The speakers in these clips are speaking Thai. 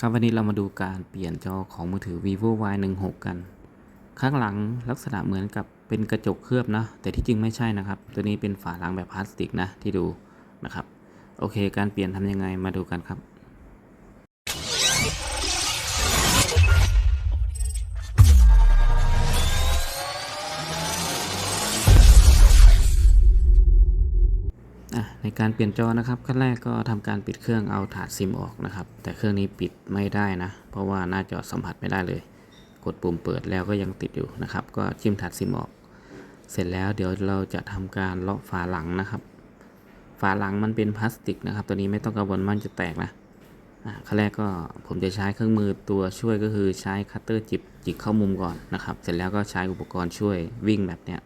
ครับวันนี้เรามาดูการเปลี่ยนจอของมือถือ vivo y 1 6กัน ข้างหลังลักษณะเหมือนกับเป็นกระจกเคลือบนะ แต่ที่จริงไม่ใช่นะครับ ตัวนี้เป็นฝาหลังแบบพลาสติกนะที่ดูนะครับ โอเค การเปลี่ยนทำยังไงมาดูกันครับ ในการเปลี่ยนจอนะครับขั้นแรกก็ทำการปิดเครื่องเอาถาดซิมออกนะครับ แต่เครื่องนี้ปิดไม่ได้นะ เพราะว่าหน้าจอสัมผัสไม่ได้เลย กดปุ่มเปิดแล้วก็ยังติดอยู่นะครับ ก็จิ้มถาดซิมออก เสร็จแล้วเดี๋ยวเราจะทำการเลาะฝาหลังนะครับ ฝาหลังมันเป็นพลาสติกนะครับ ตัวนี้ไม่ต้องกังวลมันจะแตกนะอะขั้นแรกก็ผมจะใช้เครื่องมือตัวช่วยก็คือใช้คัตเตอร์จิบจิกเข้ามุมก่อนนะครับ เสร็จแล้วก็ใช้อุปกรณ์ช่วยวิ่งแบบเนี้ย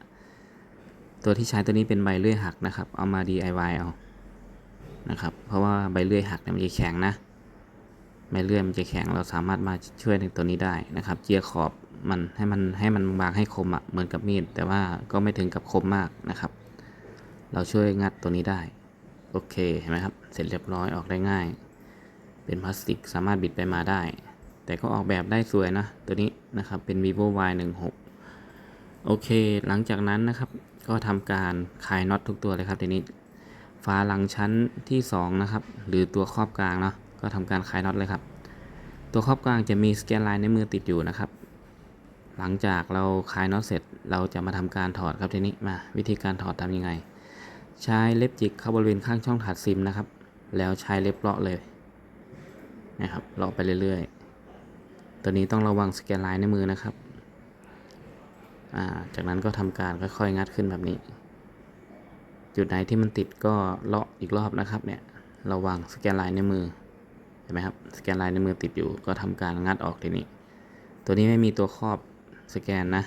ตัวที่ใช้ตัวนี้เป็นใบเลื่อยหักนะครับ เอามา DIY เอานะครับ เพราะว่าใบเลื่อยหักเนี่ยมันจะแข็งนะ ใบเลื่อยมันจะแข็ง เราสามารถมาช่วยในตัวนี้ได้นะครับ เจียขอบมันให้มันให้มันบางให้คมอะ่ะเหมือนกับมีด แต่ว่าก็ไม่ถึงกับคมมากนะครับ เราช่วยงัดตัวนี้ได้ โอเค เห็นไหมครับ เสร็จเรียบร้อยออกได้ง่าย เป็นพลาสติกสามารถบิดไปมาได้ แต่ก็ออกแบบได้สวยนะ ตัวนี้นะครับ เป็น vivo y 1 6โอเค หลังจากนั้นนะครับ ก็ทำการคลายน็อตทุกตัวเลยครับทีนี้ฝาหลังชั้นที่2นะครับหรือตัวครอบกลางเนาะก็ทำการคลายน็อตเลยครับ ตัวครอบกลางจะมีสแกนลายในมือติดอยู่นะครับ หลังจากเราคลายน็อตเสร็จ เราจะมาทำการถอดครับทีนี้มาวิธีการถอดทำยังไง ใช้เล็บจิกเข้าบริเวณข้างช่องถาดซิมนะครับ แล้วใช้เล็บเลาะเลยนะครับเลาะไปเรื่อยๆ ตัวนี้ต้องระวังสแกนลายในมือนะครับ จากนั้นก็ทำการค่อยๆงัดขึ้นแบบนี้ จุดไหนที่มันติดก็เลาะอีกรอบนะครับเนี่ยระวังสแกนลายในมือเห็นไหมครับสแกนลายในมือติดอยู่ก็ทำการงัดออกทีนี้ ตัวนี้ไม่มีตัวครอบสแกนนะ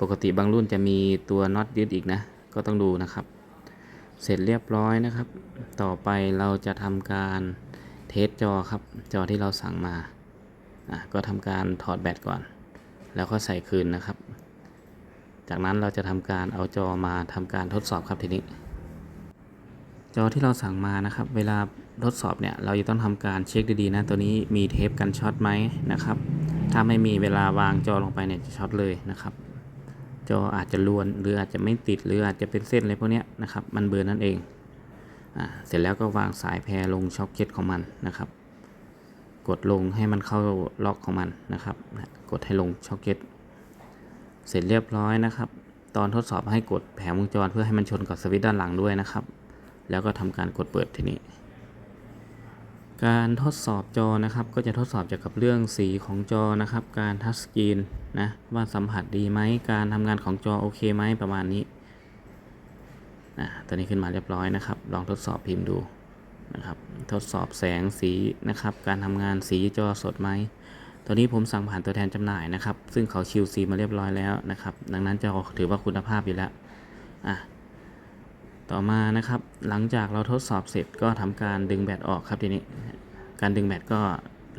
ปกติบางรุ่นจะมีตัวน็อตยึดอีกนะ ก็ต้องดูนะครับ เสร็จเรียบร้อยนะครับ ต่อไปเราจะทำการเทสจอครับจอที่เราสั่งมาอะก็ทำการถอดแบตก่อน แล้วก็ใส่คืนนะครับ จากนั้นเราจะทำการเอาจอมาทำการทดสอบครับทีนี้ จอที่เราสั่งมานะครับ เวลาทดสอบเนี่ยเราจะต้องทำการเช็คดีๆนะตัวนี้มีเทปกันช็อตไหมนะครับ ถ้าไม่มีเวลาวางจอลงไปเนี่ยจะช็อตเลยนะครับ จออาจจะลวนหรืออาจจะไม่ติดหรืออาจจะเป็นเส้นอะไรพวกนี้นะครับ มันเบือนนั่นเองอ่าเสร็จแล้วก็วางสายแพรลงช็อคเก็ตของมันนะครับ กดลงให้มันเข้าล็อกของมันนะครับ กดให้ลงช็อคเก็ตเสร็จเรียบร้อยนะครับ ตอนทดสอบให้กดแผงวงจรเพื่อให้มันชนกับสวิตช์ด้านหลังด้วยนะครับ แล้วก็ทำการกดเปิดทีนี้ การทดสอบจอนะครับ ก็จะทดสอบเกี่ยวกับเรื่องสีของจอนะครับ การทัชสกรีนนะว่าสัมผัสดีไหมการทำงานของจอโอเคไหมประมาณนี้อะตัวนี้ขึ้นมาเรียบร้อยนะครับ ลองทดสอบพิมพ์ดูนะครับ ทดสอบแสงสีนะครับ การทำงานสีจอสดไหมตัวนี้ผมสั่งผ่านตัวแทนจำหน่ายนะครับ ซึ่งเขา QC มาเรียบร้อยแล้วนะครับ ดังนั้นจะถือว่าคุณภาพอยู่แล้วอะต่อมานะครับ หลังจากเราทดสอบเสร็จก็ทำการดึงแบตออกครับทีนี้ การดึงแบตก็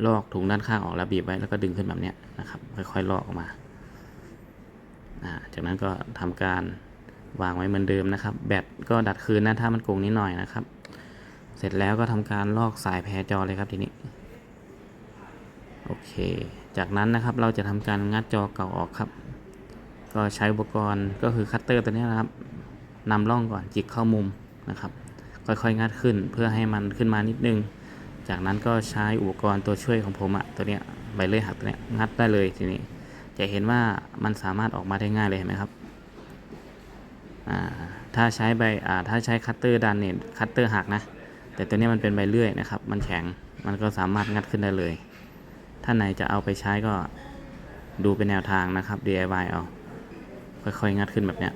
ลอกถุงด้านข้างออกแล้วบีบไว้แล้วก็ดึงขึ้นแบบนี้นะครับ ค่อยๆลอกออกมาอ่าจากนั้นก็ทำการวางไว้เหมือนเดิมนะครับ แบตก็ดัดคืนนะถ้ามันโกงนิดหน่อยนะครับ เสร็จแล้วก็ทำการลอกสายแพรจอเลยครับทีนี้ โอเค จากนั้นนะครับเราจะทำการงัดจอเก่าออกครับ ก็ใช้อุปกรณ์ก็คือคัตเตอร์ตัวนี้นะครับนำร่องก่อนจิกเข้ามุมนะครับ ค่อยๆงัดขึ้นเพื่อให้มันขึ้นมานิดนึง จากนั้นก็ใช้อุปกรณ์ตัวช่วยของผมอะตัวเนี้ยใบเลื่อยหักตัวเนี้ยงัดได้เลยทีนี้ จะเห็นว่ามันสามารถออกมาได้ง่ายเลยเห็นไหมครับอ่าถ้าใช้ใบอ่าถ้าใช้คัตเตอร์ดันเนี่ยคัตเตอร์หักนะ แต่ตัวนี้มันเป็นใบเลื่อยนะครับ มันแข็งมันก็สามารถงัดขึ้นได้เลยท่านไหนจะเอาไปใช้ก็ดูเป็นแนวทางนะครับ DIY เอาค่อยๆงัดขึ้นแบบเนี้ย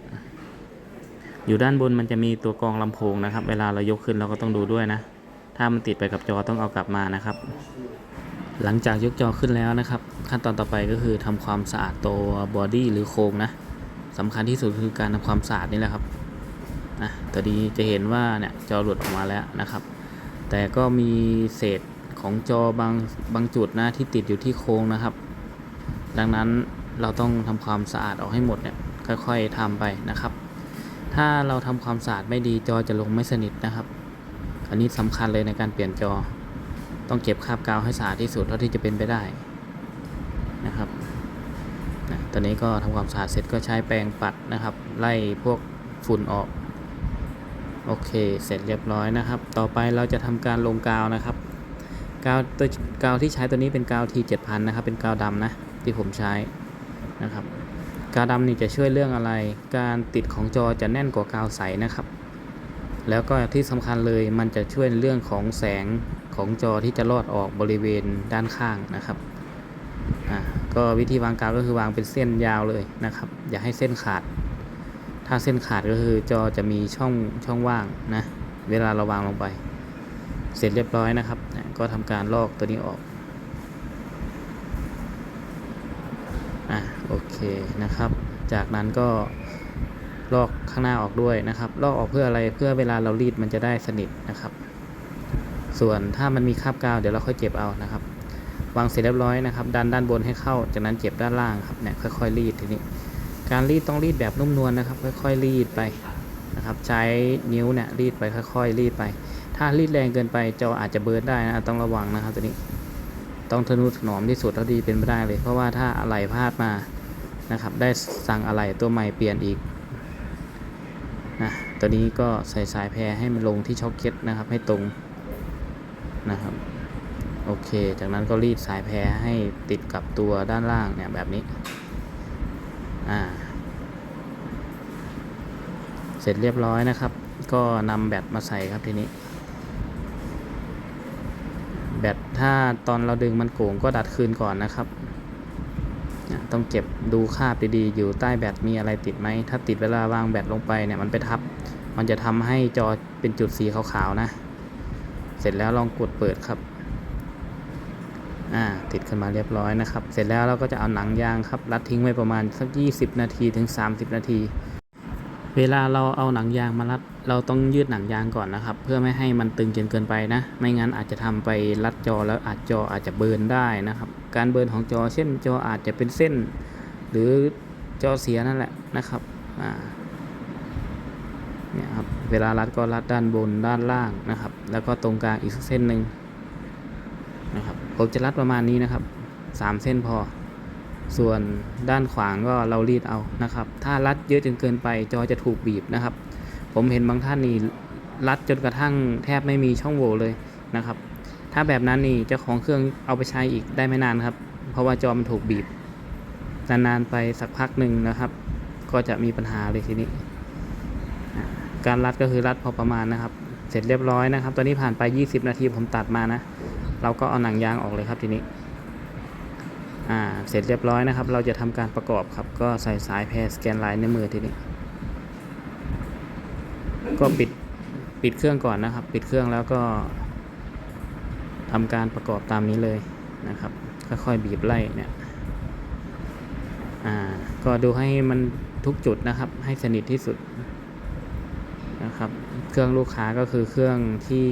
อยู่ด้านบนมันจะมีตัวกรองลำโพงนะครับ เวลาเรายกขึ้นเราก็ต้องดูด้วยนะ ถ้ามันติดไปกับจอต้องเอากลับมานะครับ หลังจากยกจอขึ้นแล้วนะครับ ขั้นตอนต่อไปก็คือทำความสะอาดตัวบอดี้หรือโครงนะสำคัญที่สุดคือการทำความสะอาดนี่แหละครับนะตัวนี้จะเห็นว่าเนี่ยจอหลุดออกมาแล้วนะครับ แต่ก็มีเศษของจอบางบางจุดนะที่ติดอยู่ที่โค้งนะครับ ดังนั้นเราต้องทำความสะอาดออกให้หมดเนี่ยค่อยๆทำไปนะครับ ถ้าเราทำความสะอาดไม่ดีจอจะลงไม่สนิทนะครับ อันนี้สำคัญเลยในการเปลี่ยนจอ ต้องเก็บคราบกาวให้สะอาดที่สุดเท่าที่จะเป็นไปได้นะครับนะตอนนี้ก็ทำความสะอาดเสร็จก็ใช้แปรงปัดนะครับ ไล่พวกฝุ่นออก โอเค เสร็จเรียบร้อยนะครับ ต่อไปเราจะทำการลงกาวนะครับ กาวตัวกาวที่ใช้ตัวนี้เป็นกาว T7000 นะครับ เป็นกาวดำนะที่ผมใช้นะครับ กาวดำนี่จะช่วยเรื่องอะไร การติดของจอจะแน่นกว่ากาวใสนะครับ แล้วก็ที่สำคัญเลยมันจะช่วยเรื่องของแสงของจอที่จะลอดออกบริเวณด้านข้างนะครับอ่าก็วิธีวางกาวก็คือวางเป็นเส้นยาวเลยนะครับ อย่าให้เส้นขาด ถ้าเส้นขาดก็คือจอจะมีช่องช่องว่างนะ เวลาเราวางลงไป เสร็จเรียบร้อยนะครับ ก็ทำการลอกตัวนี้ออกอะโอเคนะครับ จากนั้นก็ลอกข้างหน้าออกด้วยนะครับ ลอกออกเพื่ออะไรเพื่อเวลาเรารีดมันจะได้สนิทนะครับ ส่วนถ้ามันมีคราบกาวเดี๋ยวเราค่อยเจ็บเอานะครับ วางเสร็จเรียบร้อยนะครับ ดันด้านบนให้เข้า จากนั้นเจ็บด้านล่างครับเนี่ยค่อยๆรีดทีนี้ การรีดต้องรีดแบบนุ่มนวลนะครับ ค่อยๆรีดไปนะครับใช้นิ้วเนี่ยรีดไปค่อยๆรีดไป ถ้ารีดแรงเกินไปจออาจจะเบิร์นได้นะต้องระวังนะครับตัวนี้ต้องทนุถนอมที่สุดเท่าที่เป็นไปได้เลย เพราะว่าถ้าอะไหล่พลาดมานะครับได้สั่งอะไหล่ตัวใหม่เปลี่ยนอีกนะตัวนี้ก็ใส่สายแพรให้มันลงที่ช็อคเก็ตนะครับให้ตรงนะครับโอเค จากนั้นก็รีดสายแพรให้ติดกับตัวด้านล่างเนี่ยแบบนี้ อ่า เสร็จเรียบร้อยนะครับ ก็นำแบตมาใส่ครับทีนี้ แบตถ้าตอนเราดึงมันโก่งก็ดัดคืนก่อนนะครับ ต้องเก็บดูคาบดีๆ อยู่ใต้แบตมีอะไรติดไหม ถ้าติดเวลาวางแบตลงไปเนี่ยมันไปทับ มันจะทำให้จอเป็นจุดสีขาวๆนะ เสร็จแล้วลองกดเปิดครับ อ่าติดขึ้นมาเรียบร้อยนะครับ เสร็จแล้วเราก็จะเอาหนังยางครับ รัดทิ้งไว้ประมาณสัก 20 นาทีถึง 30 นาที เวลาเราเอาหนังยางมารัด เราต้องยืดหนังยางก่อนนะครับ เพื่อไม่ให้มันตึงจนเกินไปนะ ไม่งั้นอาจจะทำไปรัดจอแล้วอาจจออาจจะเบิร์นได้นะครับ การเบิร์นของจอ เช่นจออาจจะเป็นเส้น หรือจอเสียนั่นแหละนะครับอ่าเนี่ยครับเวลารัดก็รัดด้านบนด้านล่างนะครับ แล้วก็ตรงกลางอีกสักเส้นหนึ่ง นะครับผมจะรัดประมาณนี้นะครับสามเส้นพอ ส่วนด้านขวางก็เรารีดเอานะครับ ถ้ารัดเยอะจนเกินไปจอจะถูกบีบนะครับ ผมเห็นบางท่านนี่รัดจนกระทั่งแทบไม่มีช่องโหว่เลยนะครับ ถ้าแบบนั้นนี่เจ้าของเครื่องเอาไปใช้อีกได้ไม่นานครับ เพราะว่าจอมันถูกบีบนานๆไปสักพักหนึ่งนะครับ ก็จะมีปัญหาเลยทีนี้ การรัดก็คือรัดพอประมาณนะครับ เสร็จเรียบร้อยนะครับ ตอนนี้ผ่านไป 20 นาทีผมตัดมานะ เราก็เอาหนังยางออกเลยครับทีนี้อ่าเสร็จเรียบร้อยนะครับ เราจะทำการประกอบครับ ก็ใส่สายแพรสแกนลายในมือทีนี้ ก็ปิดปิดเครื่องก่อนนะครับ ปิดเครื่องแล้วก็ทำการประกอบตามนี้เลยนะครับ ค่อยๆบีบไล่เนี่ยอ่าก็ดูให้มันทุกจุดนะครับ ให้สนิทที่สุดนะครับ เครื่องลูกค้าก็คือเครื่องที่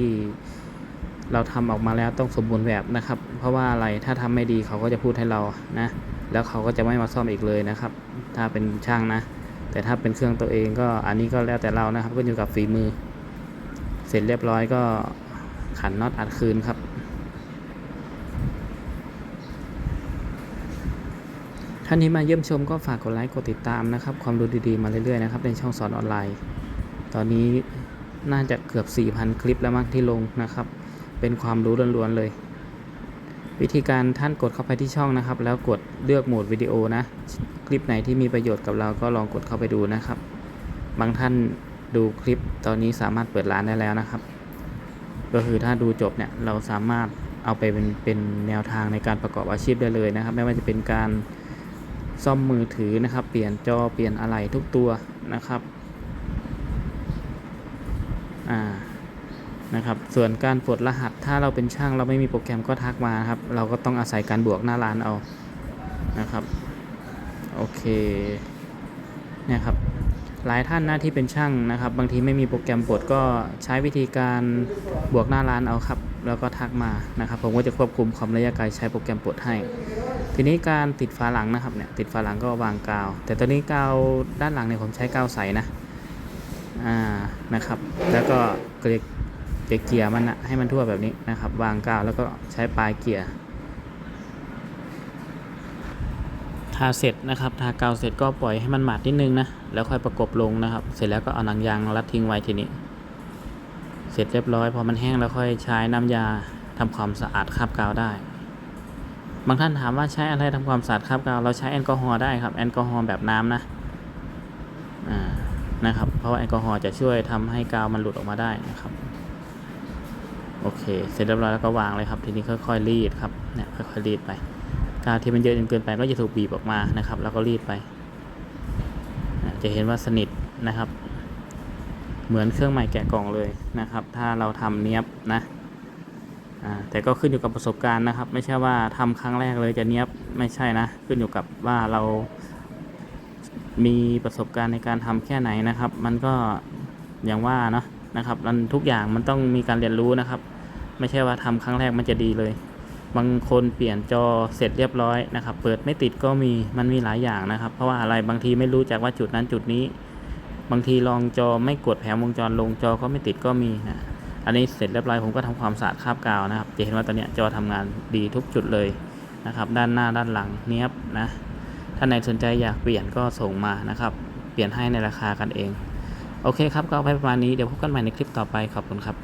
เราทำออกมาแล้วต้องสมบูรณ์แบบนะครับ เพราะว่าอะไรถ้าทำไม่ดีเขาก็จะพูดให้เรานะ แล้วเขาก็จะไม่มาซ่อมอีกเลยนะครับ ถ้าเป็นช่างนะ แต่ถ้าเป็นเครื่องตัวเองก็อันนี้ก็แล้วแต่เรานะครับ ก็อยู่กับฝีมือ เสร็จเรียบร้อยก็ขันน็อตอัดคืนครับ ท่านที่มาเยี่ยมชมก็ฝากกดไลค์กดติดตามนะครับ ความรู้ดีๆมาเรื่อยๆนะครับในช่องสอนออนไลน์ ตอนนี้น่าจะเกือบ 4,000 คลิปแล้วมั้งที่ลงนะครับ เป็นความรู้ล้วนๆเลย วิธีการท่านกดเข้าไปที่ช่องนะครับ แล้วกดเลือกโหมดวิดีโอนะ คลิปไหนที่มีประโยชน์กับเราก็ลองกดเข้าไปดูนะครับ บางท่านดูคลิปตอนนี้สามารถเปิดร้านได้แล้วนะครับ ก็คือถ้าดูจบเนี่ยเราสามารถเอาไปเป็นเป็นแนวทางในการประกอบอาชีพได้เลยนะครับ ไม่ว่าจะเป็นการซ่อมมือถือนะครับ เปลี่ยนจอเปลี่ยนอะไรทุกตัวนะครับ อ่า นะครับส่วนการปลดรหัสถ้าเราเป็นช่างเราไม่มีโปรแกรมก็ทักมาครับ เราก็ต้องอาศัยการบวกหน้าร้านเอานะครับโอเคเนี่ยครับหลายท่านหนะที่เป็นช่างนะครับ บางทีไม่มีโปรแกรมปลดก็ใช้วิธีการบวกหน้าร้านเอาครับ แล้วก็ทักมานะครับ ผมก็จะควบคุมความระยะไกลใช้โปรแกรมปลดให้ ทีนี้การติดฝาหลังนะครับเนี่ยติดฝาหลังก็วางกาว แต่ตอนนี้กาวด้านหลังเนี่ยผมใช้กาวใสนะอ่านะครับ แล้วก็เกลีย เกลี่ยๆมันนะให้มันทั่วแบบนี้นะครับ วางกาวแล้วก็ใช้ปลายเกลี่ยทาเสร็จนะครับทากาวเสร็จก็ปล่อยให้มันหมาดนิดนึงนะแล้วค่อยประกบลงนะครับ เสร็จแล้วก็เอาหนังยางรัดทิ้งไว้ทีนี้ เสร็จเรียบร้อยพอมันแห้งแล้วค่อยใช้น้ำยาทำความสะอาดคราบกาวได้ บางท่านถามว่าใช้อะไรทำความสะอาดคราบกาวเราใช้แอลกอฮอล์ได้ครับแอลกอฮอล์แบบน้ำนะนะครับเพราะว่าแอลกอฮอล์จะช่วยทำให้กาวมันหลุดออกมาได้นะครับ โอเค เสร็จเรียบร้อยแล้วก็วางเลยครับ ทีนี้ค่อยๆรีดครับ เนี่ยค่อยๆรีดไป กาวที่มันเยอะจนเกินไปก็จะถูกบีบออกมานะครับ แล้วก็รีดไป จะเห็นว่าสนิทนะครับ เหมือนเครื่องใหม่แกะกล่องเลยนะครับ ถ้าเราทำเนี้ยบนะแต่ก็ขึ้นอยู่กับประสบการณ์นะครับ ไม่ใช่ว่าทำครั้งแรกเลยจะเนี้ยบไม่ใช่นะ ขึ้นอยู่กับว่าเรามีประสบการณ์ในการทำแค่ไหนนะครับ มันก็อย่างว่าเนาะนะครับมันทุกอย่างมันต้องมีการเรียนรู้นะครับ ไม่ใช่ว่าทำครั้งแรกมันจะดีเลย บางคนเปลี่ยนจอเสร็จเรียบร้อยนะครับ เปิดไม่ติดก็มีมันมีหลายอย่างนะครับ เพราะว่าอะไรบางทีไม่รู้จักว่าจุดนั้นจุดนี้ บางทีลองจอไม่กดแผงวงจรลงจอก็ไม่ติดก็มีนะอันนี้เสร็จเรียบร้อยผมก็ทำความสะอาดคาบกาวนะครับ จะเห็นว่าตอนเนี้ยจอทำงานดีทุกจุดเลยนะครับ ด้านหน้าด้านหลังเนี้ยบนะท่านไหนสนใจอยากเปลี่ยนก็ส่งมานะครับ เปลี่ยนให้ในราคากันเอง โอเคครับก็ไว้ประมาณนี้เดี๋ยวพบกันใหม่ในคลิปต่อไปขอบคุณครับ